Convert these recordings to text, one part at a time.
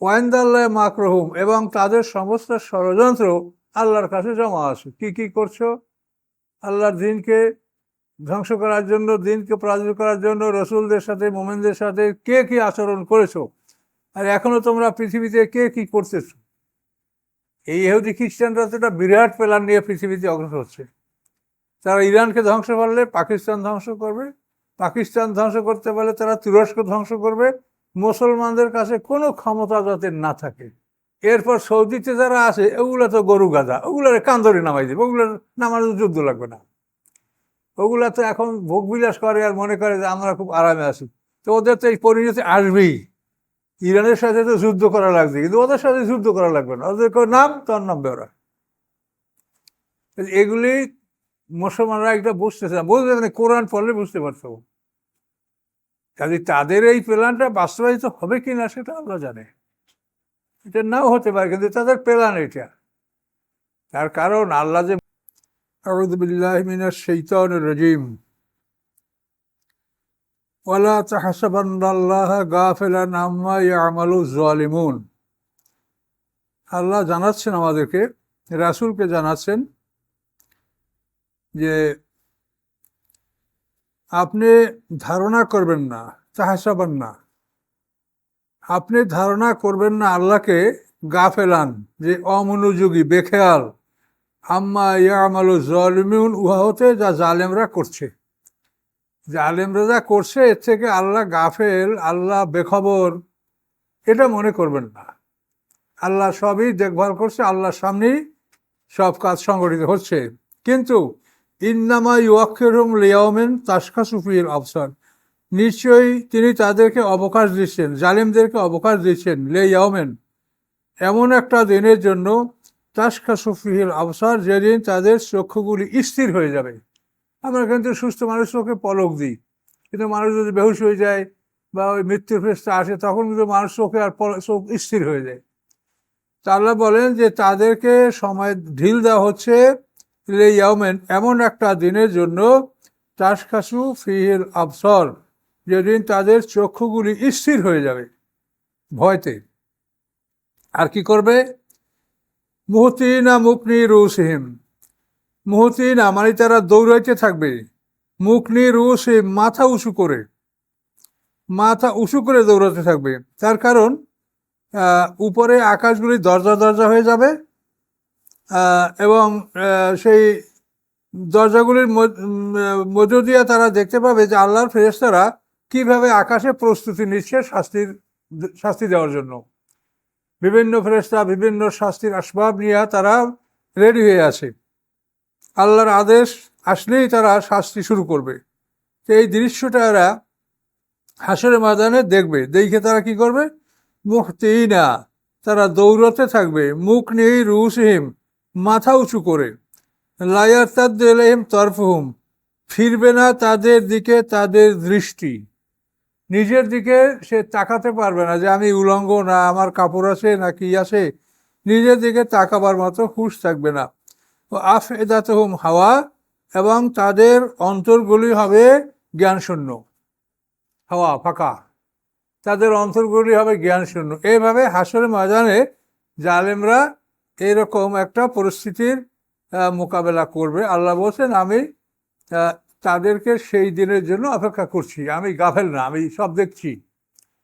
ওয়াইন্দাল্লাহ মাকরহুম এবং তাদের সমস্ত ষড়যন্ত্র আল্লাহর কাছে জমা আছে। কি কি করছ? আল্লাহর দিনকে ধ্বংস করার জন্য, দিনকে পরাজিত করার জন্য, রসুলদের সাথে, মোমেনদের সাথে কে কি আচরণ করেছ? আর এখনও তোমরা পৃথিবীতে কে কি করতেছো? এই ইহুদি খ্রিস্টানরা তো একটা বিরাট প্ল্যান নিয়ে পৃথিবীতে অগ্রসর হচ্ছে। তারা ইরানকে ধ্বংস করলে, পাকিস্তান ধ্বংস করবে। পাকিস্তান ধ্বংস করতে পারলে তারা তুরস্ক ধ্বংস করবে। মুসলমানদের কাছে কোনো ক্ষমতা যাতে না থাকে। এরপর সৌদিতে যারা আছে, ওগুলো তো গরু গাদা ওগুলোর কান্দরে নামাই দেবে ওগুলোর নামানোর যুদ্ধ লাগবে না। ওগুলা তো এখন ভোগবিলাস করে আর মনে করে যে আমরা খুব আরামে আছি। তো ওদের তো এই পরিণতি আসবেই। ইরানের সাথে তো যুদ্ধ করা লাগছে কিন্তু ওদের সাথে যুদ্ধ করা লাগবে না। ওদের নাম, তোর নামবে ওরা এগুলি মুসলমানরা একটা বুঝতেছে না। বুঝতে কোরআন পড়লে বুঝতে পারতো। কাজে তাদের এই প্ল্যানটা বাস্তবায়িত হবে কি না সেটা আল্লাহ জানে। এটা নাও হতে পারে, কিন্তু তাদের প্ল্যান এটা। তার কারণ আল্লাহ যে রাজিম। আল্লাহ জানাচ্ছেন আমাদেরকে, রাসুলকে জানাচ্ছেন যে আপনি ধারণা করবেন না তাহাসাবান না। আপনি ধারণা করবেন না আল্লাহকে গাফেলান, যে অমনোযোগী, বেখেয়াল। আম্মা ইয়ামালু জলিমিউন, উহা হতে যা জালেমরা করছে। জালেমরা যা করছে, এর থেকে আল্লাহ গাফেল, আল্লাহ বেখবর, এটা মনে করবেন না। আল্লাহ সবই দেখভাল করছে, আল্লাহর সামনেই সব কাজ সংগঠিত হচ্ছে। কিন্তু ইন্নামা ইউয়াক্ষেরুম লিয়াউমেন তাসকা সুফির আফসার নিশ্চয়ই তিনি তাদেরকে অবকাশ দিচ্ছেন, জালিমদেরকে অবকাশ দিচ্ছেন লে ইয়াউমেন এমন একটা দিনের জন্য তাসকা সুফিহিল আবসার যেদিন তাদের চক্ষুগুলি স্থির হয়ে যাবে। আমরা কিন্তু সুস্থ মানুষ চোখে পলক দিই। কিন্তু মানুষ যদি বেহুশ হয়ে যায় বা ওই মৃত্যুর ফেসটা আসে, তখন কিন্তু মানুষ চোখে আর চোখ স্থির হয়ে যায়। তা বলেন যে তাদেরকে সময় ঢিল দেওয়া হচ্ছে ইয়াউমেন এমন একটা দিনের জন্য তাসকাসু ফিহিল আবসর, যেদিন তাদের চক্ষুগুলি স্থির হয়ে যাবে ভয়তে। আর কি করবে? মুহতিনা মুকনি রুসহিম, মুহতিনা মানে তারা দৌড়াইতে থাকবে। মুকনি রুসহিম মাথা উঁচু করে, মাথা উঁচু করে দৌড়াতে থাকবে। তার কারণ উপরে আকাশগুলি দরজা দরজা হয়ে যাবে এবং সেই দরজাগুলির মধ্য- দিয়ে তারা দেখতে পাবে যে আল্লাহর ফেরেশতারা কীভাবে আকাশে প্রস্তুতি নিচ্ছে শাস্তির, শাস্তি দেওয়ার জন্য। বিভিন্ন ফেরেশতা বিভিন্ন শাস্তির আসবাব নিয়ে তারা রেডি হয়ে আছে। আল্লাহর আদেশ আসলেই তারা শাস্তি শুরু করবে। তো এই দৃশ্যটা এরা হাসের ময়দানে দেখবে। দেখে তারা কি করবে? মুখতেই না তারা দৌড়তে থাকবে। মুখ নেই রুসহিম মাথা উঁচু করে। লায়ার তাদ্দিম তরফহুম। ফিরবে না তাদের দিকে তাদের দৃষ্টি। নিজের দিকে সে তাকাতে পারবে না যে আমি উলঙ্গ না, আমার কাপড় আছে না কি আছে। নিজের দিকে তাকাবার মতো হুশ থাকবে না। ও আফ এদাতহুম হাওয়া এবং তাদের অন্তরগুলি হবে জ্ঞানশূন্য। হাওয়া, ফাঁকা। তাদের অন্তরগুলি হবে জ্ঞানশূন্য। এইভাবে হাসরের ময়দানে জালেমরা এরকম একটা পরিস্থিতির মোকাবেলা করবে। আল্লাহ বলছেন, আমি তাদেরকে সেই দিনের জন্য অপেক্ষা করছি। আমি গাফেল না, আমি সব দেখছি।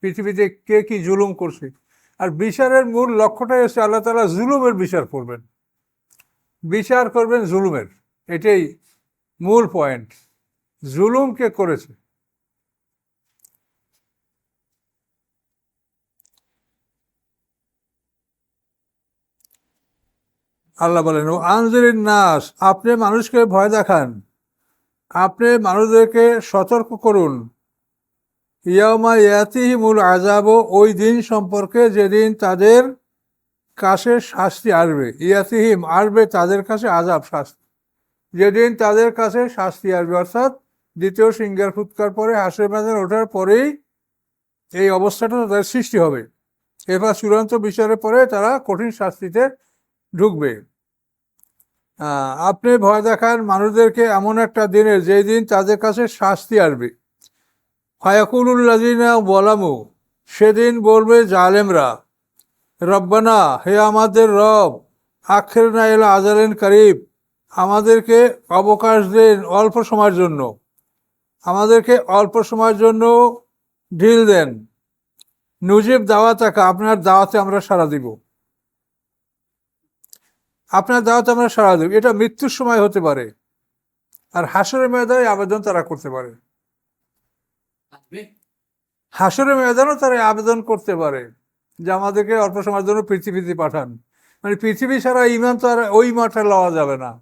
পৃথিবীতে কে কি জুলুম করছে? আর বিচারের মূল লক্ষ্যটাই হচ্ছে, আল্লাহ তালা জুলুমের বিচার করবেন। বিচার করবেন জুলুমের। এটাই মূল পয়েন্ট জুলুম কে করেছে? আল্লাহ বলেন, ও আনজরিন নাস, আপনি মানুষকে ভয় দেখান। আপনি মানুষদেরকে সতর্ক করুন। ইয়ামা ইয়াতিহিমুল আজাব ওই দিন সম্পর্কে যেদিন তাদের কাছে শাস্তি আসবে। ইয়াতিহিম, আসবে তাদের কাছে আজাব শাস্তি। যেদিন তাদের কাছে শাস্তি আসবে, অর্থাৎ দ্বিতীয় সিঙ্গার ফুৎকার পরে হাসের বাজার ওঠার পরেই এই অবস্থাটা তাদের সৃষ্টি হবে। এবার চূড়ান্ত বিচারের পরে তারা কঠিন শাস্তিতে ঢুকবে। আপনি ভয় দেখান, মানুষদেরকে এমন একটা দিনে যেই দিন তাদের কাছে শাস্তি আসবে। ফায়াকুলুল্লাজিনা বলামু সেদিন বলবে জালেমরা, রব্বানা, হে আমাদের রব আখের না এলা আজালেন করিব, আমাদেরকে অবকাশ দেন অল্প সময়ের জন্য। আমাদেরকে অল্প সময়ের জন্য ঢিল দেন। নুজিব দাওয়া থাকা আপনার দাওয়াতে আমরা সাড়া দিব। আপনার দাওয়াতে আমরা সাড়া দেব। এটা মৃত্যুর সময় হতে পারে। আর হাসরের ময়দানে আবেদন তারা করতে পারে। হাসরের ময়দানও তারা আবেদন করতে পারে। যে আমাদেরকে অল্প সময়ের জন্য পৃথিবীতে পাঠান। মানে পৃথিবী ছাড়া ইমান তো আর ওই মাঠে লওয়া যাবে না।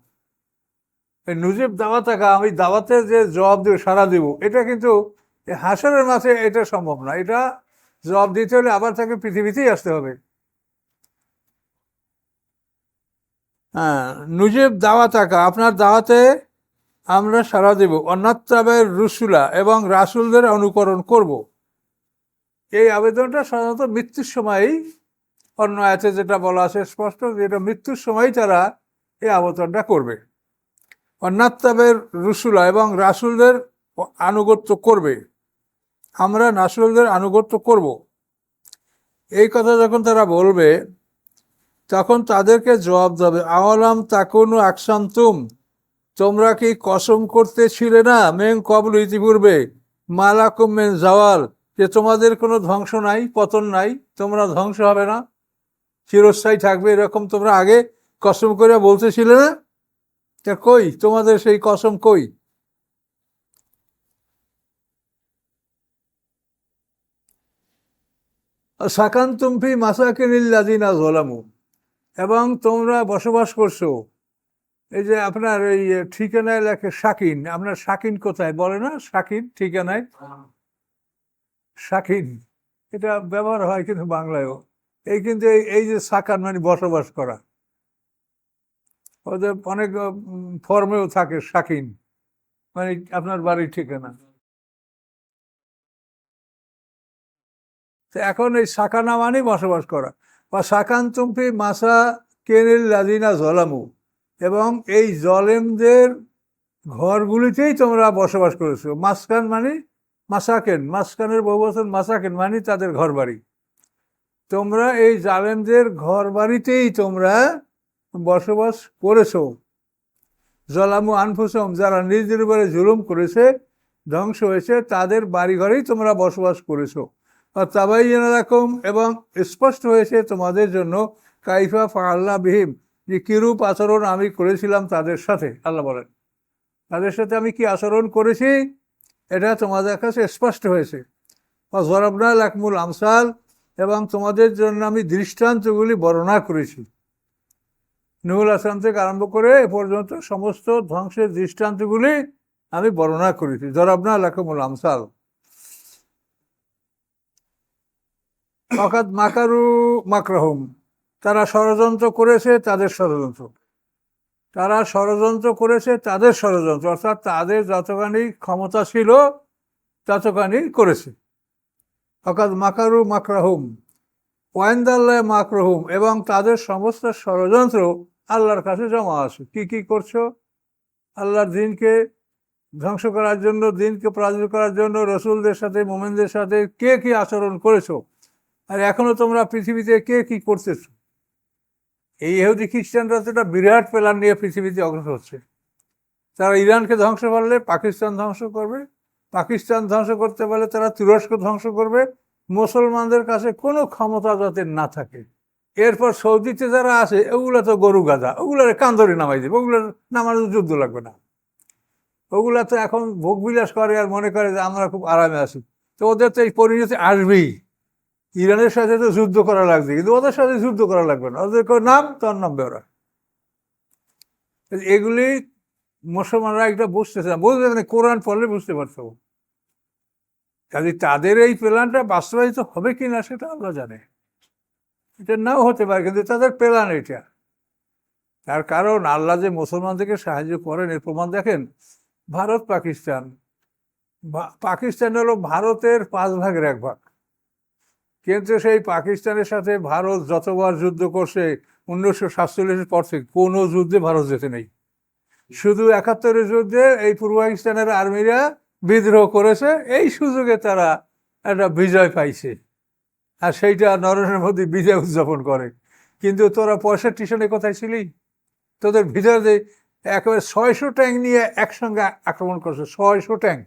এই নুজিব দাওয়া থাকা আমি দাওয়াতে যে জবাব দেব সারা দেব এটা কিন্তু হাসরের মাঠে এটা সম্ভব না। এটা জবাব দিতে হলে আবার তাকে পৃথিবীতেই আসতে হবে হ্যাঁ নুজিব দাওয়া থাকা আপনার দাওয়াতে আমরা সারা দেব। অন্যাত্রাবের রুসুলা এবং রাসুলদের অনুকরণ করব। এই আবেদনটা সাধারণত মৃত্যুর সময়ই, অন্য আয়াতে যেটা বলা আছে স্পষ্ট যেটা মৃত্যুর সময়ই তারা এই আবেদনটা করবে। অন্যাত্রাবের রুসুলা এবং রাসুলদের আনুগত্য করবে। আমরা রাসুলদের আনুগত্য করব। এই কথা যখন তারা বলবে তখন তাদেরকে জবাব দেবে, আওয়ালাম তাকুনু আকসান্তুম তোমরা কি কসম করতেছিলে না? মেন কবল ইতিপূর্বে, মালাকুম মেন জাওয়াল যে তোমাদের কোনো ধ্বংস নাই, পতন নাই, তোমরা ধ্বংস হবে না। চিরস্থায়ী থাকবে, এরকম তোমরা আগে কসম করে বলতেছিলে না? তা কই? তোমাদের সেই কসম কই? সাকান তুমফি মাসাকিনিল্লাদিনা জলামু এবং তোমরা বসবাস করছ। এই যে আপনার এই ঠিকানায় লেখে শাকিন। আপনার শাকিন কোথায়? বলে না? শাকিন ঠিকানায়? শাকিন। এটা ব্যবহার হয় কিন্তু বাংলায়ও। এই কিন্তু এই- যে সাকান মানে বসবাস করা। ওদের অনেক ফর্মেও থাকে শাকিন। মানে আপনার বাড়ির ঠিকানা। তো এখন এই সাকানা মানে বসবাস করা। বা সাকান তুমফি মাসা কেনেল লাদিনা জলামু এবং এই জলেমদের ঘরগুলিতেই তোমরা বসবাস করেছ। মাসকান মানে মাসাকেন। মাসকানের বহু বছর মাসাকেন মানে তাদের ঘর বাড়ি তোমরা এই জালেমদের ঘর বাড়িতেই তোমরা বসবাস করেছ। জলামু আনফুসম, যারা নিজেদের উপরে জুলুম করেছে, ধ্বংস হয়েছে, তাদের বাড়ি ঘরেই তোমরা বসবাস করেছ। তাবাই রকম এবং স্পষ্ট হয়েছে তোমাদের জন্য, কাইফা ফাল্লা বিহিম, যে কিরূপ আচরণ আমি করেছিলাম তাদের সাথে। আল্লাহ বলেন, তাদের সাথে আমি কি আচরণ করেছি? এটা তোমাদের কাছে স্পষ্ট হয়েছে। জরবনা লাকমুল আমসাল, এবং তোমাদের জন্য আমি দৃষ্টান্তগুলি বর্ণনা করেছি। নুহুল আসলাম থেকে আরম্ভ করে এ পর্যন্ত সমস্ত ধ্বংসের দৃষ্টান্তগুলি আমি বর্ণনা করেছি। জরাবনা লাকমুল আমসাল। অকাত মাকারু মাকরাহুম। তারা ষড়যন্ত্র করেছে, তাদের ষড়যন্ত্র। তারা ষড়যন্ত্র করেছে, তাদের ষড়যন্ত্র। অর্থাৎ তাদের যতখানি ক্ষমতা ছিল, ততখানি করেছে। অকাত মাকারু মাকরাহুম, ওয়াইন্দাল্লাহ মাকরহুম, এবং তাদের সমস্ত ষড়যন্ত্র আল্লাহর কাছে জমা আছে। কি কি করছ? আল্লাহর দিনকে ধ্বংস করার জন্য, দিনকে পরাজিত করার জন্য, রসুলদের সাথে, মোমেনদের সাথে কে কি আচরণ করেছ? আর এখনও তোমরা পৃথিবীতে কে কি করতেছো? এই ইহুদি খ্রিস্টানরা তো একটা বিরাট প্ল্যান নিয়ে পৃথিবীতে অগ্রসর হচ্ছে। তারা ইরানকে ধ্বংস করলে, পাকিস্তান ধ্বংস করবে। পাকিস্তান ধ্বংস করতে পারলে তারা তুরস্ক ধ্বংস করবে। মুসলমানদের কাছে কোনো ক্ষমতা যাতে না থাকে। এরপর সৌদিতে যারা আছে, ওগুলো তো গরু গাদা ওগুলোর কান্দরে নামাই দেবে। ওগুলোর নামানোর যুদ্ধ লাগবে না। ওগুলা তো এখন ভোগ বিলাস করে আর মনে করে যে আমরা খুব আরামে আছি। তো ওদের তো এই পরিণতি আসবেই। ইরানের সাথে তো যুদ্ধ করা লাগবে, কিন্তু ওদের সাথে যুদ্ধ করা লাগবে না। ওদের নাম, তোর নামবে ওরা এগুলি মুসলমানরা একটা বুঝতেছে না। বুঝতে মানে কোরআন পড়লে বুঝতে পারতো কাজে তাদের এই প্ল্যানটা বাস্তবায়িত হবে কি না সেটা আল্লাহ জানে। এটা নাও হতে পারে, কিন্তু তাদের প্ল্যান এটা। তার কারণ আল্লাহ যে মুসলমানদেরকে সাহায্য করেন, এর প্রমাণ দেখেন ভারত পাকিস্তান পাকিস্তান হলো ভারতের পাঁচ ভাগের এক ভাগ। কিন্তু সেই পাকিস্তানের সাথে ভারত যতবার যুদ্ধ করছে, উনিশশো সাতচল্লিশের পর থেকে কোনো যুদ্ধে ভারত যেতে নেই। শুধু একাত্তরের যুদ্ধে এই পূর্ব পাকিস্তানের আর্মিরা বিদ্রোহ করেছে, এই সুযোগে তারা একটা বিজয় পাইছে। আর সেইটা নরেন্দ্র মোদী বিজয় উদযাপন করে। কিন্তু তোরা পঁয়ষট্টি সনে কোথায় ছিলি? তোদের ভিতরে একেবারে ছয়শো ট্যাঙ্ক নিয়ে একসঙ্গে আক্রমণ করছে, ছয়শো ট্যাঙ্ক।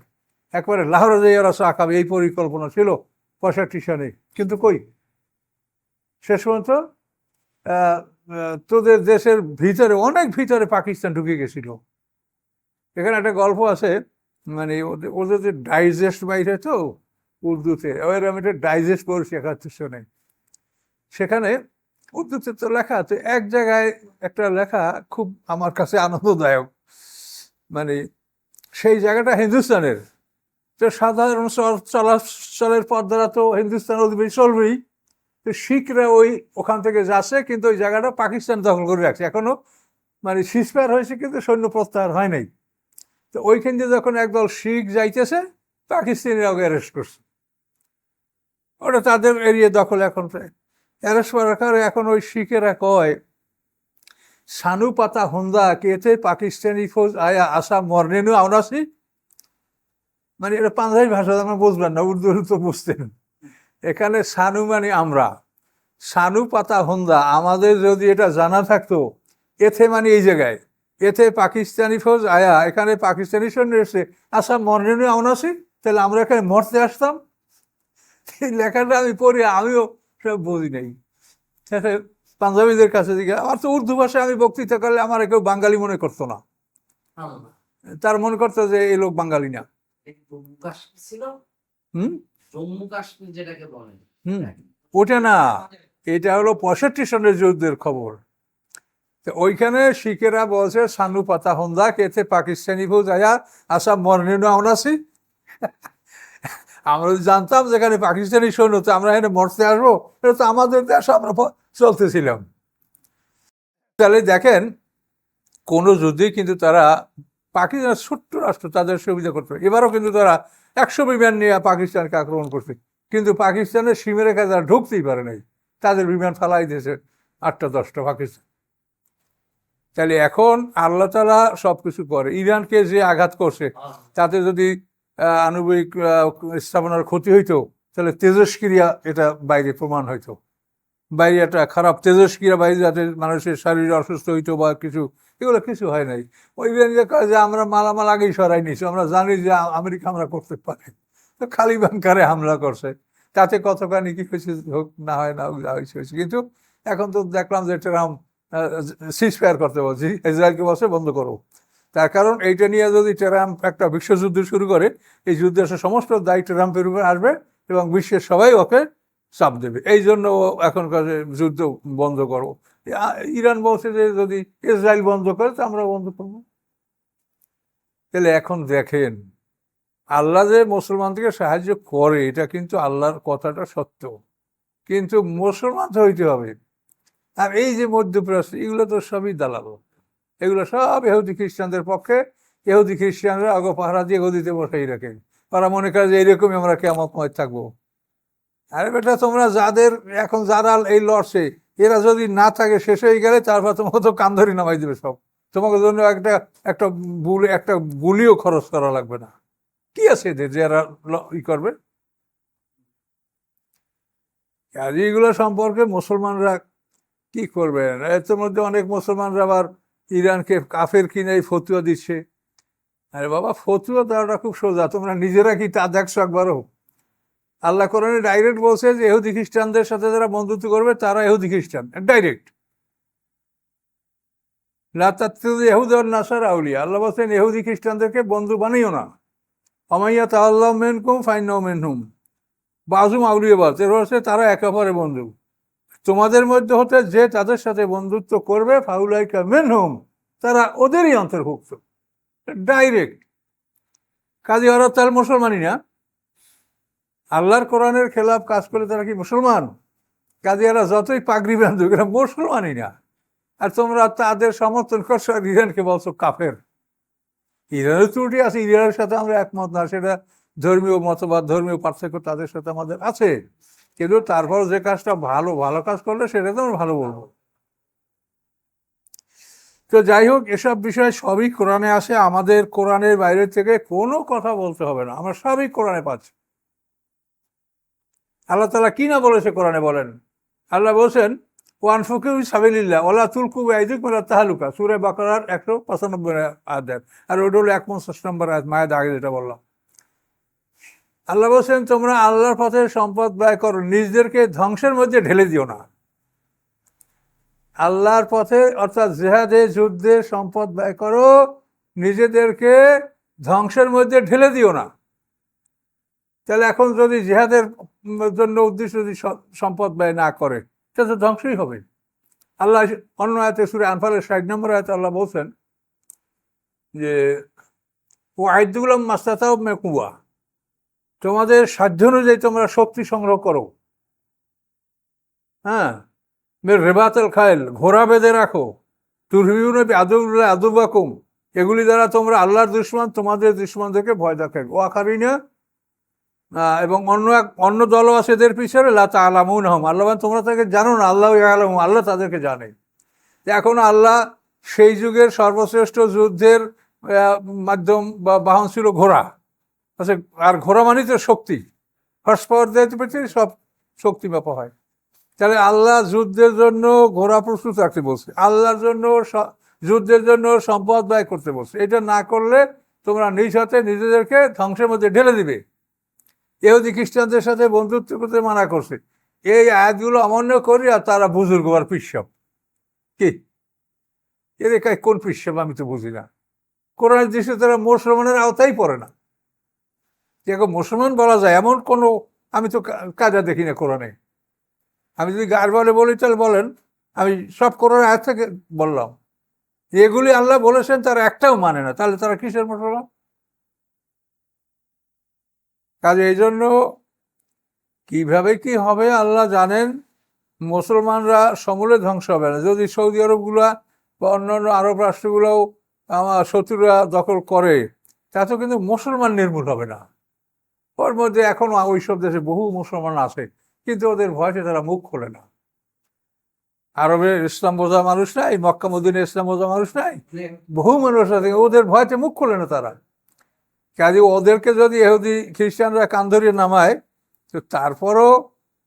একবারে লাহোরে ওরা আঁকাবে এই পরিকল্পনা ছিল। পঁয়ষট্টি নেই কিন্তু কই? শেষ পর্যন্ত তোদের দেশের ভিতরে, অনেক ভিতরে পাকিস্তান ঢুকে গেছিল। এখানে একটা গল্প আছে মানে ওদের যে ডাইজেস্ট বাইরে তো, উর্দুতে, এবার আমি একটা ডাইজেস্ট পড়ছি একাত্তর সনে। সেখানে উর্দুতে তো লেখা আছে, এক জায়গায় একটা লেখা খুব আমার কাছে আনন্দদায়ক। মানে সেই জায়গাটা হিন্দুস্তানের। তো সাধারণ চল- চলাচলের পথ দ্বারা তো হিন্দুস্তান অধিবেশন চলবেই। তো শিখরা ওই ওখান থেকে যাচ্ছে, কিন্তু ওই জায়গাটা পাকিস্তান দখল করে রাখছে। এখনও মানে সিসপার হয়েছে, কিন্তু সৈন্য প্রত্যাহার হয় নাই। তো ওইখান দিয়ে যখন একদল শিখ যাইতেছে পাকিস্তানিরা ওকে অ্যারেস্ট করছে। ওটা তাদের এরিয়া দখল এখন প্রায়। অ্যারেস্ট করার কারণে এখন ওই শিখেরা কয়, সানু পাতা হুন্দা, কেতে পাকিস্তানি ফৌজ আয়া আসা মর্নেনু আওনাসি মানে এটা পাঞ্জাবি ভাষা আমরা বুঝবেন না উর্দু তো বুঝতেন। এখানে সানু মানে আমরা। সানু পাতা হন্দা আমাদের যদি এটা জানা থাকতো এথে মানে এই জায়গায়। এতে পাকিস্তানি ফৌজ আয়া এখানে পাকিস্তানি সৈন্য এসে আসাম মর্নেনু আওনাসি তাহলে আমরা এখানে মরতে আসতাম? এই লেখাটা আমি পড়ি আমিও সব বুঝি নাই। পাঞ্জাবিদের কাছে দিকে আমার তো উর্দু ভাষায় আমি বক্তৃতা করলে আমার কেউ বাঙালি মনে করতো না। তার মনে করতো যে এই লোক বাঙালি না। জম্মু কাশ্মীর ছিল। হুম? জম্মু কাশ্মীর যেটাকে বলে। হুম। ওটা না এটা হলো পঁয়ষট্টি সনের যুদ্ধের খবর। তো ওইখানে শিখেরা বলছে সানু পাতা হন্দা কেতে পাকিস্তানি ভোজ আয়া আসাম মর্নিনো আমরা আমরা জানতাম যেখানে পাকিস্তানি সৈন্য তো আমরা এখানে মরতে আসব। এটা তো আমাদের দেশ আমরা চলতেছিলাম। তাহলে দেখেন কোনো যুদ্ধে কিন্তু তারা পাকিস্তান ছোট্ট রাষ্ট্র তাদের সুবিধা করতে পারে এবারও কিন্তু তারা একশো বিমান নিয়ে পাকিস্তানকে আক্রমণ করছে। কিন্তু পাকিস্তানের সীমারেখা তারা ঢুকতেই পারে নাই। তাদের বিমান ফালাই দিয়েছে আটটা দশটা পাকিস্তান। তাহলে এখন আল্লাহ তালা সব কিছু করে। ইরানকে যে আঘাত করছে তাতে যদি আহ, স্থাপনার ক্ষতি হইতো তাহলে তেজস্ক্রিয়া এটা বাইরে প্রমাণ হইতো। বাইরে একটা খারাপ তেজস্ক্রিয়া বাইরে যাতে মানুষের শরীর অসুস্থ হইতো বা কিছু এগুলো কিছু হয় নাই। ওই ইরানিরা কয় যে আমরা মালামাল আগেই সরাই নিছি আমরা জানি যে আমেরিকা আমরা করতে পারে। তো খালি বাংকারে হামলা করছে। তাতে কতখানি কি হয়েছে হোক না হয় না হোক, যা হয়েছে হয়েছে। কিন্তু এখন তো দেখলাম যে ট্রাম্প সিজ ফায়ার করতে বলছি ইসরায়েলকে বসে বন্ধ করো। তার কারণ এইটা নিয়ে যদি ট্রাম্প একটা বিশ্বযুদ্ধ শুরু করে এই যুদ্ধে যুদ্ধের সমস্ত দায়ী ট্রাম্পের উপর আসবে এবং বিশ্বের সবাই ওকে চাপ দেবে। এই জন্য এখনকার যুদ্ধ বন্ধ করো। ইরান বলছে যে যদি ইসরায়েল বন্ধ করে, তো আমরা বন্ধ করব। তাহলে এখন দেখেন, আল্লাহ যে মুসলমানদেরকে সাহায্য করে, এটা কিন্তু আল্লাহর কথাটা সত্য। কিন্তু মুসলমান হইতে হবে। আর এই যে মধ্যপ্রাচ্য, এগুলো তো সবই দালাল। এগুলো সব এহুদি খ্রিস্টানদের পক্ষে। এহুদি খ্রিস্টানরা আগে পাহারা দিয়ে গদিতে বসাই রাখে। তারা মনে করে যে এইরকমই আমরা কেমন থাকব। আরে বেটা, তোমরা যাদের, এখন যারা এই লড়ছে এরা যদি না থাকে, শেষ হয়ে গেলে তারপর তোমাকে তো কান ধরে নামাই দেবে সব। তোমাকে জন্য একটা একটা বুলি একটা গুলিও খরচ করা লাগবে না। কি আছে এদের যে এরা ই করবে? এইগুলো সম্পর্কে মুসলমানরা কি করবে এর মধ্যে অনেক মুসলমানরা আবার ইরানকে কাফের কিনে ফতুয়া দিচ্ছে। আরে বাবা, ফতুয়া দেওয়াটা খুব সোজা। তোমরা নিজেরা কি তা দেখছ একবারও? আল্লাহ কোরআনে ডাইরেক্ট বলছে যে এহুদি খ্রিস্টানদের সাথে যারা বন্ধুত্ব করবে, তারা এহুদি খ্রিস্টান। ডাইরেক্ট এহুদ নাসার আউলিয়া। আল্লাহ বলছেন এহুদি খ্রিস্টানদেরকে বন্ধু বানিও না। আমাইয়া তাল্লাহ মেনকুম ফাইন মেনহুম। বাজুম আউলিয়া বাজ এর হচ্ছে তারা একে বন্ধু। তোমাদের মধ্যে হতে যে তাদের সাথে বন্ধুত্ব করবে, ফাউলাইকা মেনহুম, তারা ওদেরই অন্তর্ভুক্ত। ডাইরেক্ট কাজী ওরা তার মুসলমানই না আল্লাহর কোরআনের খেলাফ কাজ করে তারা কি মুসলমান? কাজীরা যতই পাগড়ি বান্ধব এরা মুসলমানই না। আর তোমরা তাদের সমর্থন করছ, আর ইরানকে বলছো কাফের। ইরানের ত্রুটি আছে, ইরানের সাথে আমরা একমত না, সেটা ধর্মীয় মতবাদ, ধর্মীয় পার্থক্য তাদের সাথে আমাদের আছে। কিন্তু তারপর যে কাজটা ভালো ভালো কাজ করলে সেটা তো আমরা ভালো বলব। তো যাই হোক, এসব বিষয় সবই কোরআনে আসে। আমাদের কোরআনের বাইরে থেকে কোনো কথা বলতে হবে না। আমরা সবই কোরআনে পাচ্ছি। আল্লাহ তালা কি না বলেছে কোরআনে বলেন? আল্লাহ বলছেন ওয়ান ফকির সাবিল্লা ওলা তুলকু আইদুক মেলা তাহালুকা। সুরে বাকরার একশো পঁচানব্বই আয়াত। আর ওটা হলো এক পঞ্চাশ নম্বর আয়াত, মায়ের আগে যেটা বললাম। আল্লাহ বলছেন, তোমরা আল্লাহর পথে সম্পদ ব্যয় করো, নিজদেরকে ধ্বংসের মধ্যে ঢেলে দিও না। আল্লাহর পথে, অর্থাৎ জেহাদে, যুদ্ধে সম্পদ ব্যয় করো, নিজেদেরকে ধ্বংসের মধ্যে ঢেলে দিও না। তাহলে এখন যদি জেহাদের জন্য উদ্দেশ্য যদি সম্পদ ব্যয় না করে, তাহলে তো ধ্বংসই হবে। আল্লাহ অন্য আয়তে সুরে আনফালের ষাট নম্বর আয়তে আল্লাহ বলছেন যে ও আইদুগুলাম মাস্তাতাও মেকুয়া তোমাদের সাধ্য অনুযায়ী তোমরা শক্তি সংগ্রহ করো। হ্যাঁ? মের রেবাতেল খায়েল ঘোড়া বেঁধে রাখো। তুরহিউন আদুল্লাহ আদুবাকুম এগুলি দ্বারা তোমরা আল্লাহর দুশ্মন, তোমাদের দুশ্মন থেকে ভয় দেখাবে ও আকারিনা এবং অন্য এক অন্য দলও আছে এদের পিছনে লাতা আলামুন হম। আল্লাহ বলেন, তোমরা তাকে জানো না আল্লাহ আলম আল্লাহ তাদেরকে জানে। এখন আল্লাহ সেই যুগের সর্বশ্রেষ্ঠ যুদ্ধের মাধ্যম বা বাহন ছিল ঘোড়া। আচ্ছা আর ঘোড়া মানেই তো শক্তি। হর্স পাওয়ার সব শক্তি মাপা হয়। তাহলে আল্লাহ যুদ্ধের জন্য ঘোড়া প্রস্তুত রাখতে বলছে। আল্লাহর জন্য যুদ্ধের জন্য সম্পদ ব্যয় করতে বলছে। এটা না করলে তোমরা নিজ হাতে নিজেদেরকে ধ্বংসের মধ্যে ঢেলে দিবে। এহুদি খ্রিস্টানদের সাথে বন্ধুত্ব করতে মানা করছে। এই আয়াতগুলো অমান্য করি আর তারা বুজুর্গ আর পিসব। কি? এর একাই কোন পিসব আমি তো বুঝি না। কোরআনের দৃশ্যে তারা মুসলমানের আওতাই পড়ে না। এখন মুসলমান বলা যায় এমন কোনো, আমি তো কাজা দেখি না কোরআনে। আমি যদি গার বলে বলি, তাহলে বলেন, আমি সব কোরআন আয়াত থেকে বললাম। এগুলি আল্লাহ বলেছেন, তারা একটাও মানে না। তাহলে তারা কিসের মুসলমান? কাজে এই জন্য কীভাবে কি হবে আল্লাহ জানেন? মুসলমানরা সমূলে ধ্বংস হবে না। যদি সৌদি আরবগুলা বা অন্যান্য আরব রাষ্ট্রগুলোও আমার শত্রুরা দখল করে তাতেও কিন্তু মুসলমান নির্মূল হবে না। ওর মধ্যে এখনও ওই সব দেশে বহু মুসলমান আছে কিন্তু ওদের ভয়তে তারা মুখ খোলে না। আরবে ইসলাম বোঝা মানুষ নাই মক্কা মদিনে ইসলাম বোঝা মানুষ নাই বহু মানুষ আছে ওদের ভয়তে মুখ খোলে না তারা। কাজে ওদেরকে যদি এহুদি খ্রিস্টানরা কান ধরিয়ে নামায়, তো তারপরও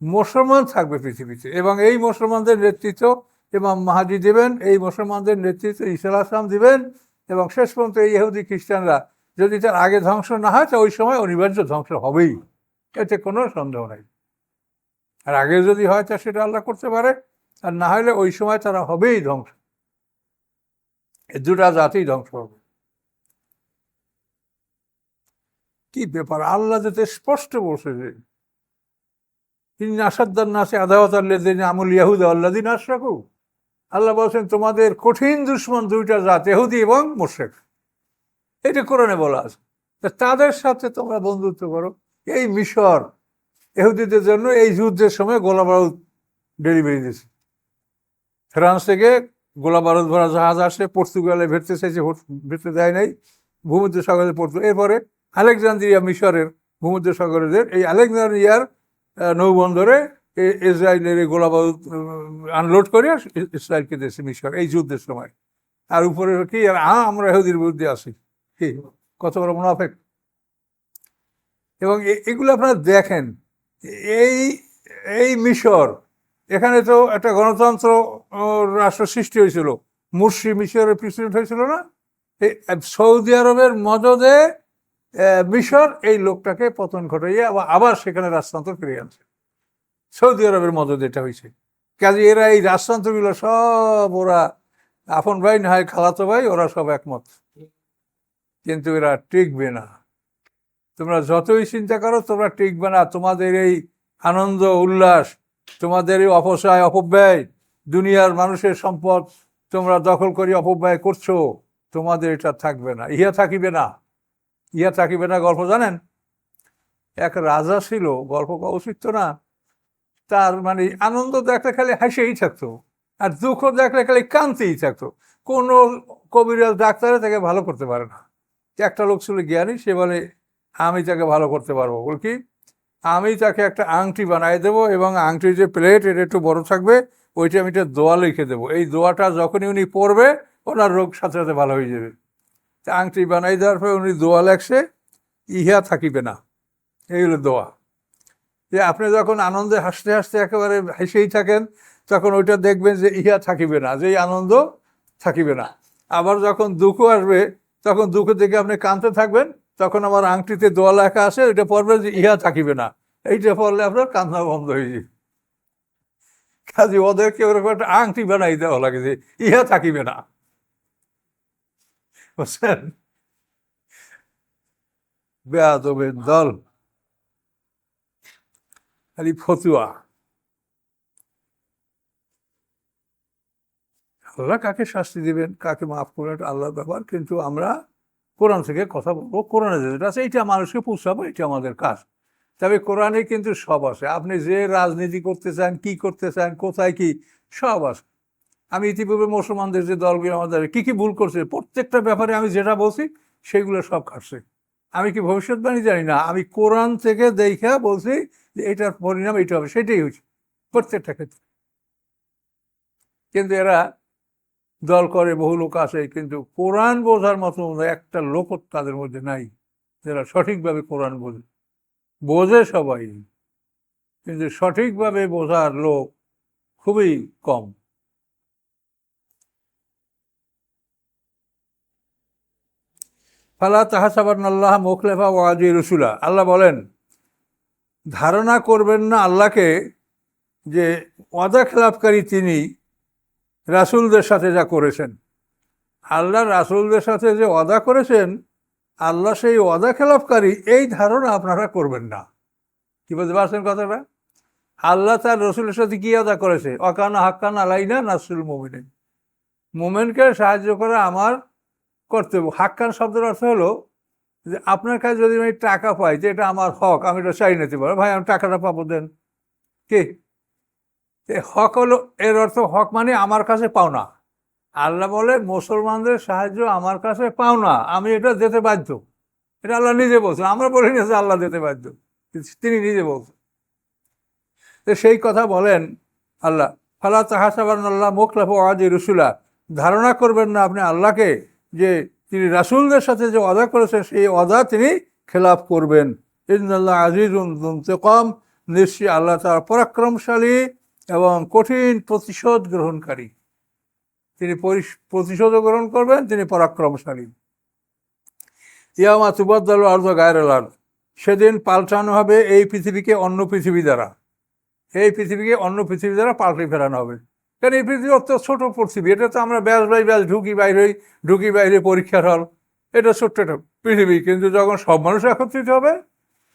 মুসলমান থাকবে পৃথিবীতে। এবং এই মুসলমানদের নেতৃত্ব এবং মাহাজি দেবেন, এই মুসলমানদের নেতৃত্ব ইসাল আসলাম দিবেন, এবং শেষ পর্যন্ত এই ইহুদি খ্রিস্টানরা যদি তার আগে ধ্বংস না হয়, তো ওই সময় অনিবার্য ধ্বংস হবেই। এতে কোনো সন্দেহ নাই। আর আগে যদি হয়, তা সেটা আল্লাহ করতে পারে, আর না হলে ওই সময় তারা হবেই ধ্বংস। দুটা জাতি ধ্বংস হবে। কি ব্যাপার? আল্লাহ যাতে স্পষ্ট যে তিনি আসাদ্দার নাসে আদাওয়াত আল্লাদিন আমুল ইয়াহুদ আল্লাদিন আশরাকু। আল্লাহ বলছেন, তোমাদের কঠিন দুশ্মন দুইটা জাত এহুদি এবং মোশেক এটা কোরআনে বলা আছে। তাদের সাথে তোমরা বন্ধুত্ব করো। এই মিশর এহুদিদের জন্য এই যুদ্ধের সময় গোলা বারুদ ডেলিভারি দিয়েছে ফ্রান্স থেকে গোলা বারুদ ভরা জাহাজ আসে, পর্তুগালে ভেটতে চাইছে ভেটতে দেয় নাই ভূমধ্য সাগরে পড়তো। এরপরে আলেকজান্দ্রিয়া মিশরের ভূমধ্য সাগরের এই আলেকজান্দ্রিয়ার নৌবন্দরে ইসরায়েলের এই গোলাবারুদ আনলোড করে ইসরায়েলকে দিয়েছে মিশর এই যুদ্ধের সময়। আর উপরে কি আর আ আমরা এহুদির বিরুদ্ধে আসি কি কত বড় মুনাফেক। এবং এগুলো আপনারা দেখেন এই এই মিশর এখানে তো একটা গণতন্ত্র রাষ্ট্র সৃষ্টি হয়েছিল। মুর্শি মিশরের প্রেসিডেন্ট হয়েছিল না? সৌদি আরবের মদদে আহ, মিশর এই লোকটাকে পতন ঘটাইয়া আবার সেখানে রাজতন্ত্র ফিরে আনছে। সৌদি আরবের মদদে এটা হয়েছে কাজে এরা এই রাজতন্ত্রগুলো সব ওরা, আপন ভাই না হয় খালাতো ভাই, ওরা সব একমত। কিন্তু এরা টিকবে না। তোমরা যতই চিন্তা করো, তোমরা টিকবে না। তোমাদের এই আনন্দ, উল্লাস, তোমাদের এই অপচয়, অপব্যয়, দুনিয়ার মানুষের সম্পদ তোমরা দখল করে অপব্যয় করছ, তোমাদের এটা থাকবে না, ইহা থাকিবে না। ইহা থাকিবে না গল্প জানেন? এক রাজা ছিল, গল্প উচিত না। তার মানে আনন্দ দেখলে খালি হাসিয়েই থাকতো, আর দুঃখ দেখলে খালি কানতেই থাকতো। কোনো কবিরাজ ডাক্তারে তাকে ভালো করতে পারে না। একটা লোক ছিল জ্ঞানী, সে বলে, আমি তাকে ভালো করতে পারব। বল কি? আমি তাকে একটা আংটি বানাই দেবো এবং আংটির যে প্লেট, এটা একটু বড় থাকবে, ওইটা আমি একটা দোয়া লিখে দেবো। এই দোয়াটা যখনই উনি পড়বে, ওনার রোগ সাথে সাথে ভালো হয়ে যাবে। আংটি বানাই দেওয়ার পরে উনি দোয়া লেখছে, ইহা থাকিবে না। এই হলো দোয়া। যে আপনি যখন আনন্দে হাসতে হাসতে একেবারে হেসেই থাকেন, তখন ওইটা দেখবেন যে ইহা থাকিবে না যে আনন্দ থাকিবে না। আবার যখন দুঃখ আসবে, তখন দুঃখ থেকে আপনি কাঁদতে থাকবেন, তখন আমার আংটিতে দোয়া লেখা আছে, ওইটা পড়বে যে ইহা থাকিবে না। এইটা পড়লে আপনার কান্না বন্ধ হয়ে যাবে। কাজে ওদেরকে ওরকম একটা আংটি বানাই দেওয়া লাগে যে ইহা থাকিবে না। বুঝছেন বেয়াদবের দল। খালি ফতুয়া। আল্লাহ কাকে শাস্তি দিবেন, কাকে মাফ করবেন, এটা আল্লাহর ব্যাপার। কিন্তু আমরা কোরআন থেকে কথা বলব, কোরআনে যেটা আছে এইটা মানুষকে পৌঁছাবো, এটা আমাদের কাজ। তবে কোরআনে কিন্তু সব আছে। আপনি যে রাজনীতি করতে চান, কি করতে চান, কোথায় কি, সব আছে। আমি ইতিপূর্বে মুসলমানদের যে দলগুলো আমাদের কি কি ভুল করছে, প্রত্যেকটা ব্যাপারে আমি যেটা বলছি, সেগুলো সব খাটছে। আমি কি ভবিষ্যৎবাণী জানি না, আমি কোরআন থেকে দেখা বলছি যে এটার পরিণাম এটা হবে, সেটাই হয়েছে, প্রত্যেকটা ক্ষেত্রে। কিন্তু এরা দল করে, বহু লোক আছে, কিন্তু কোরআন বোঝার মতো একটা লোক তাদের মধ্যে নাই, যারা সঠিকভাবে কোরআন বোঝে। বোঝে সবাই, কিন্তু সঠিকভাবে বোঝার লোক খুবই কম। ফালা তাহাসাবান আল্লাহ মোখলেফা ওয়াজি রসুলা। আল্লাহ বলেন, ধারণা করবেন না আল্লাহকে যে ওয়াদা খেলাপকারী তিনি রাসূলদের সাথে যা করেছেন। আল্লাহ রাসূলদের সাথে যে ওয়াদা করেছেন, আল্লাহ সেই ওয়াদা খেলাপকারী এই ধারণা আপনারা করবেন না। কি বলতে পারছেন কথাটা? আল্লাহ তার রসুলের সাথে কি আদা করেছে? অকানা হাক্কান আলাইনা নাসরুল মোমিনিন। মোমেনকে সাহায্য করা আমার কর্তব্য হাক্কান শব্দের অর্থ হলো যে আপনার কাছে যদি আমি টাকা পাই যে এটা আমার হক, আমি এটা চাই নিতে পারব। ভাই, আমি টাকাটা পাবো, দেন। কি? হক হলো, এর অর্থ হক মানে আমার কাছে পাওনা আল্লাহ বলে, মুসলমানদের সাহায্য আমার কাছে পাওনা আমি এটা দিতে বাধ্য। এটা আল্লাহ নিজে বলছেন আমরা বলিনি যে আল্লাহ দিতে বাধ্য। তিনি নিজে বলছেন তো সেই কথা বলেন আল্লাহ, ফালা তাহাসাবান আল্লাহ মোখলাফ ওয়াজি রসুলা। ধারণা করবেন না আপনি আল্লাহকে। যে তিনি রাসুলদের সাথে যে অদা করেছেন, সেই অদা তিনি খেলাফ করবেন। ইন্দাল্লাহ আজিজ কম নিশ্চয়ই আল্লাহ তার পরাক্রমশালী এবং কঠিন প্রতিশোধ গ্রহণকারী। তিনি প্রতিশোধও গ্রহণ করবেন, তিনি পরাক্রমশালী। ইয়ামা তুবাদ্দাল আর্দ গায়ের আর্দ। সেদিন পাল্টানো হবে এই পৃথিবীকে অন্য পৃথিবী দ্বারা। এই পৃথিবীকে অন্য পৃথিবী দ্বারা পাল্টে ফেরানো হবে। কারণ এই পৃথিবী অত ছোট পৃথিবী এটা তো আমরা ব্যাস বাই ব্যাস ঢুকি বাইরে ঢুকি বাইরে পরীক্ষার হল। এটা ছোট্ট একটা পৃথিবী, কিন্তু যখন সব মানুষ একত্রিত হবে,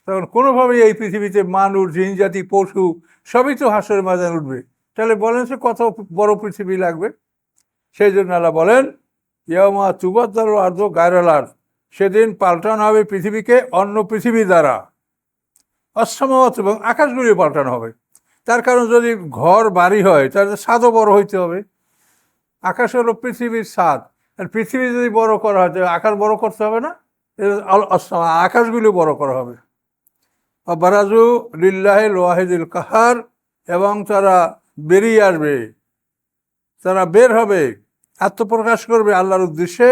তখন কোনোভাবেই এই পৃথিবীতে মানুষ জিনজাতি পশু, সবই তো হাসের মাঝে উঠবে। তাহলে বলেন সে কত বড় পৃথিবী লাগবে? সেই জন্য আল্লাহ বলেন ইয়ামা তুবাদ্দার আর্দ গায়রালার সেদিন পাল্টানো হবে পৃথিবীকে অন্য পৃথিবী দ্বারা। অসম্ভবত এবং আকাশগুলি পাল্টানো হবে। তার কারণ যদি ঘর, বাড়ি হয়, তাহলে স্বাদও বড় হইতে হবে। আকাশ হলো পৃথিবীর স্বাদ। আর পৃথিবী যদি বড় করা হয়, তাহলে আকাশ বড় করতে হবে না? আকাশগুলি বড় করা হবে। বারাজু লিল্লাহ ওয়াহিদুল কাহার, এবং তারা বেরিয়ে আসবে। তারা বের হবে, আত্মপ্রকাশ করবে আল্লাহর উদ্দেশ্যে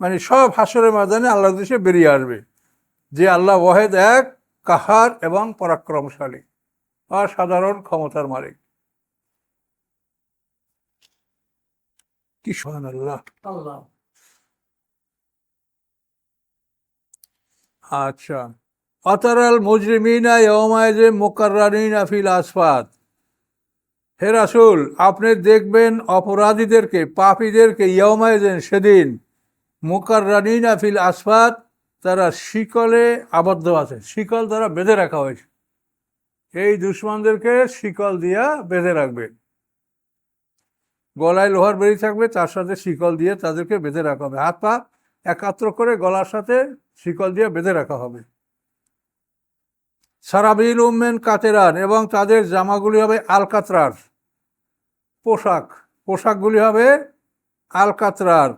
মানে সব হাসরের ময়দানে আল্লাহর উদ্দেশ্যে বেরিয়ে আসবে। যে আল্লাহ ওয়াহেদ এক, কাহার এবং পরাক্রমশালী। অসাধারণ ক্ষমতার মালিক। কি সোহান আল্লাহ। আল্লাহ আচ্ছা। অতারাল মুজরিমিনা ইয়মায়জে মোকাররানিনা ফিল আসফাত হে রাসূল আপনি দেখবেন অপরাধীদেরকে পাপীদেরকে ইয়মায়জেন সেদিন মোকাররানিনা ফিল আসফাত তারা শিকলে আবদ্ধ আছে। শিকল তারা বেঁধে রাখা হয়েছে। এই দুশ্মনদেরকে শিকল দিয়া বেঁধে রাখবে। গলায় লোহার বেরিয়ে থাকবে, তার সাথে শিকল দিয়ে তাদেরকে বেঁধে রাখা হবে। হাত পা একাত্র করে গলার সাথে শিকল দিয়ে বেঁধে রাখা হবে। সারাবিল উম্মেন কাতেরান এবং তাদের জামাগুলি হবে আলকাতরার। পোশাক, পোশাকগুলি হবে আলকাতরার।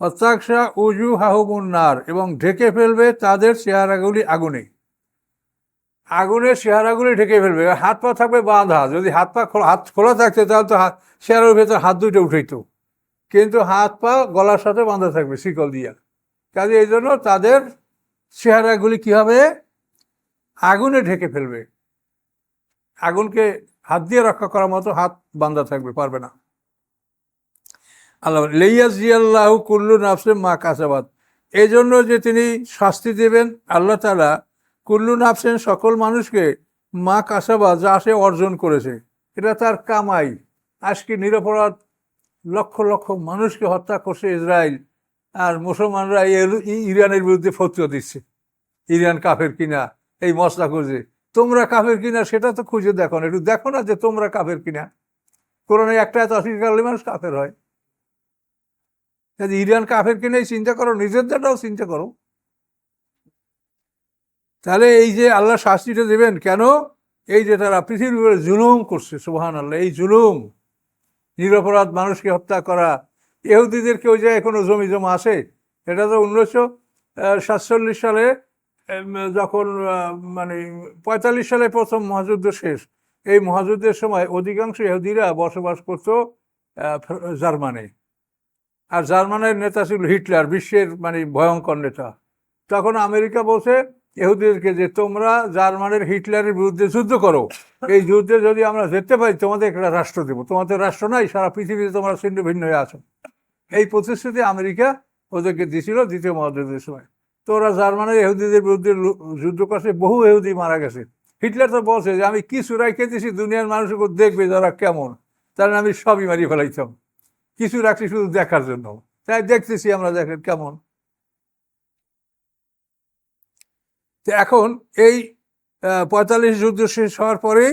অত্যাকসা উজু হাহুমুন্নার এবং ঢেকে ফেলবে তাদের চেহারাগুলি আগুনে। আগুনের চেহারাগুলি ঢেকে ফেলবে হাত পা থাকবে বাঁধা। যদি হাত পা হাত খোলা থাকতো তাহলে তো হাত চেহারার ভেতর হাত দুইটা উঠাইত কিন্তু হাত পা গলার সাথে বাঁধা থাকবে শিকল দিয়া। কাজে এই জন্য তাদের চেহারাগুলি কি হবে? আগুনে ঢেকে ফেলবে। আগুনকে হাত দিয়ে রক্ষা করার মতো হাত বান্ধা থাকবে, পারবে না। আল্লাহ লেইয়াস জিয়াল্লাহ কুল্লু নাফসে মা কাসাবাদ এই জন্য যে তিনি শাস্তি দেবেন, আল্লাহ তালা কুল্লু নাফসেন সকল মানুষকে মা কাসাবাদ যা সে অর্জন করেছে, এটা তার কামাই। আজকে নিরপরাধ লক্ষ লক্ষ মানুষকে হত্যা করছে ইসরায়েল, আর মুসলমানরা ইরানের বিরুদ্ধে ফতুয়া দিচ্ছে। ইরান কাফের কিনা, এই মশলা খুঁজে। তোমরা কাফের কিনা সেটা তো খুঁজে দেখো না, একটু দেখো না যে তোমরা কাফের কিনা। কোরআনে একটা এত অস্বীকার মানুষ কাফের হয়। ইরান কাফের কিনেই চিন্তা করো নিজেরটাও চিন্তা করো। তাহলে এই যে আল্লাহ শাস্তিটা দেবেন, কেন? এই যে তারা পৃথিবীর উপরে জুলুম করছে সুবহান আল্লাহ এই জুলুম। নিরপরাধ মানুষকে হত্যা করা। ইহুদিদের কেউ যায় কোনো জমি জমা আছে। এটা তো উনিশশো সাতচল্লিশ সালে যখন মানে পঁয়তাল্লিশ সালে প্রথম মহাযুদ্ধ শেষ, এই মহাযুদ্ধের সময় অধিকাংশ ইহুদিরা বসবাস করত জার্মানি। আর জার্মানের নেতা ছিল হিটলার, বিশ্বের মানে ভয়ঙ্কর নেতা। তখন আমেরিকা বলছে ইহুদিদেরকে যে তোমরা জার্মানের হিটলারের বিরুদ্ধে যুদ্ধ করো, এই যুদ্ধে যদি আমরা যেতে পারি, তোমাদের একটা রাষ্ট্র দেবো। তোমাদের রাষ্ট্র নাই সারা পৃথিবীতে তোমরা ছিন্ন ভিন্ন হয়ে আছো। এই প্রতিশ্রুতি আমেরিকা ওদেরকে দিছিল দ্বিতীয় মহাযুদ্ধের সময়। তো ওরা জার্মানের এহুদিদের বিরুদ্ধে যুদ্ধ করছে, বহু এহুদি মারা গেছে। হিটলার তো বলছে যে, আমি কিছু রাখে দিছি দুনিয়ার মানুষকে দেখবে যারা কেমন। তাহলে আমি সবই মারিয়ে ফেলাইতাম। কিছু রাখছি শুধু দেখার জন্য। তাই দেখতেছি আমরা দেখেন কেমন। তো এখন এই পঁয়তাল্লিশ যুদ্ধ শেষ হওয়ার পরে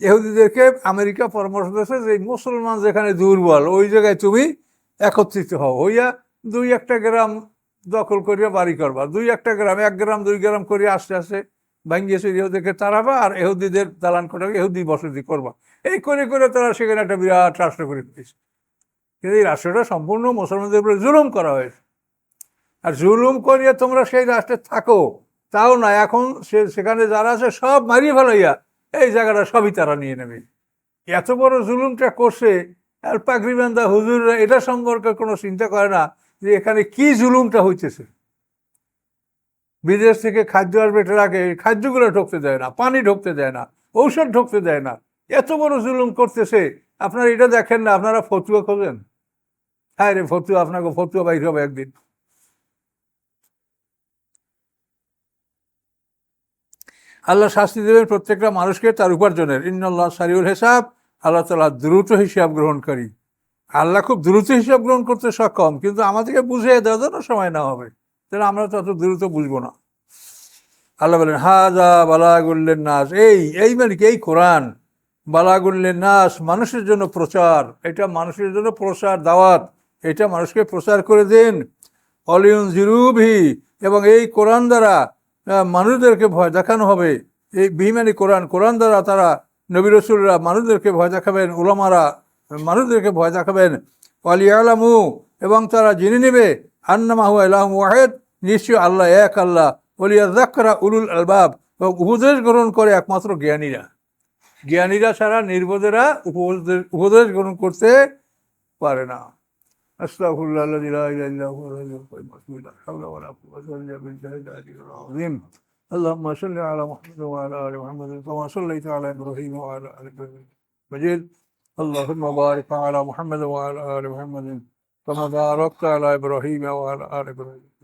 ইহুদিদেরকে আমেরিকা পরামর্শ দিয়েছে যে মুসলমান যেখানে দুর্বল, ওই জায়গায় তুমি একত্রিত হও। হইয়া দুই একটা গ্রাম দখল করিয়া বাড়ি করবা। দুই একটা গ্রাম, এক গ্রাম, দুই গ্রাম করিয়া আস্তে আস্তে ভাঙ্গিয়েছে ইহুদিকে তাড়াবা আর এহুদিদের দালান করে এহুদি বসতি করবা। এই করে করে তারা সেখানে একটা বিরাট রাষ্ট্র করে দিয়েছে কিন্তু এই রাষ্ট্রটা সম্পূর্ণ মুসলমানদের উপরে জুলুম করা হয়েছে। আর জুলুম করিয়া তোমরা সেই রাষ্ট্রে থাকো। তাও না, এখন সে, সেখানে যারা আছে সব মারিয়ে ফেলাইয়া এই জায়গাটা সবই তারা নিয়ে নেবে। এত বড় জুলুমটা করছে আর পাগরিবান্ধা হুজুররা এটা সম্পর্কে কোনো চিন্তা করে না যে এখানে কি জুলুমটা হইতেছে। বিদেশ থেকে খাদ্য আসবে আগে খাদ্যগুলো ঢুকতে দেয় না, পানি ঢুকতে দেয় না, ঔষধ ঢুকতে দেয় না। এত বড় জুলুম করতেছে, আপনারা এটা দেখেন না, আপনারা ফতুয়া খোঁজেন। হ্যাঁ রে, ফতুয়া, আপনাকে ফতুয়া বাইর হবে একদিন। আল্লাহ শাস্তি দেবেন প্রত্যেকটা মানুষকে তার উপার্জনের। ইন্নআল্লাহ সারিউল হিসাব, আল্লাহ তালা দ্রুত হিসাব গ্রহণকারী। আল্লাহ খুব দ্রুত হিসাব গ্রহণ করতে সক্ষম, কিন্তু আমাদেরকে বুঝিয়ে দেওয়ার জন্য সময় না হবে। তাহলে আমরা তত দ্রুত বুঝব না। আল্লাহ বলেন হাজা বালাগুল্লেন নাস এই এই মানে কি? এই কোরআন বালাগুল্লেন নাস মানুষের জন্য প্রচার। এটা মানুষের জন্য প্রচার, দাওয়াত। এটা মানুষকে প্রচার করে দিন। অলিউন জিরুভি এবং এই কোরআন দ্বারা মানুষদেরকে ভয় দেখানো হবে। এই বিমানি কোরআন কোরআন দ্বারা তারা নবী রসুলরা মানুষদেরকে ভয় দেখাবেন, উলামারা মানুষদেরকে ভয় দেখাবেন। আলামু এবং তারা জেনে নেবে, আন্নামাহু আল্লাহ ওয়াহেদ নিশ্চয় আল্লাহ এক আল্লাহ। অলিয়া জাকরা উলুল আলবাব, এবং উপদেশ গ্রহণ করে একমাত্র জ্ঞানীরা। জ্ঞানীরা ছাড়া নির্বোধেরা উপদেশ উপদেশ গ্রহণ করতে পারে না। أستغفر الله الذي لا إله إلا هو الذي القيوم. وأتوب لا حول ولا قوة إلا بالله العلي العظيم. اللهم صل على محمد وعلى آل محمد كما صليت على إبراهيم وعلى آل إبراهيم. مجيد. اللهم بارك على محمد وعلى آل محمد كما باركت على إبراهيم وعلى آل إبراهيم.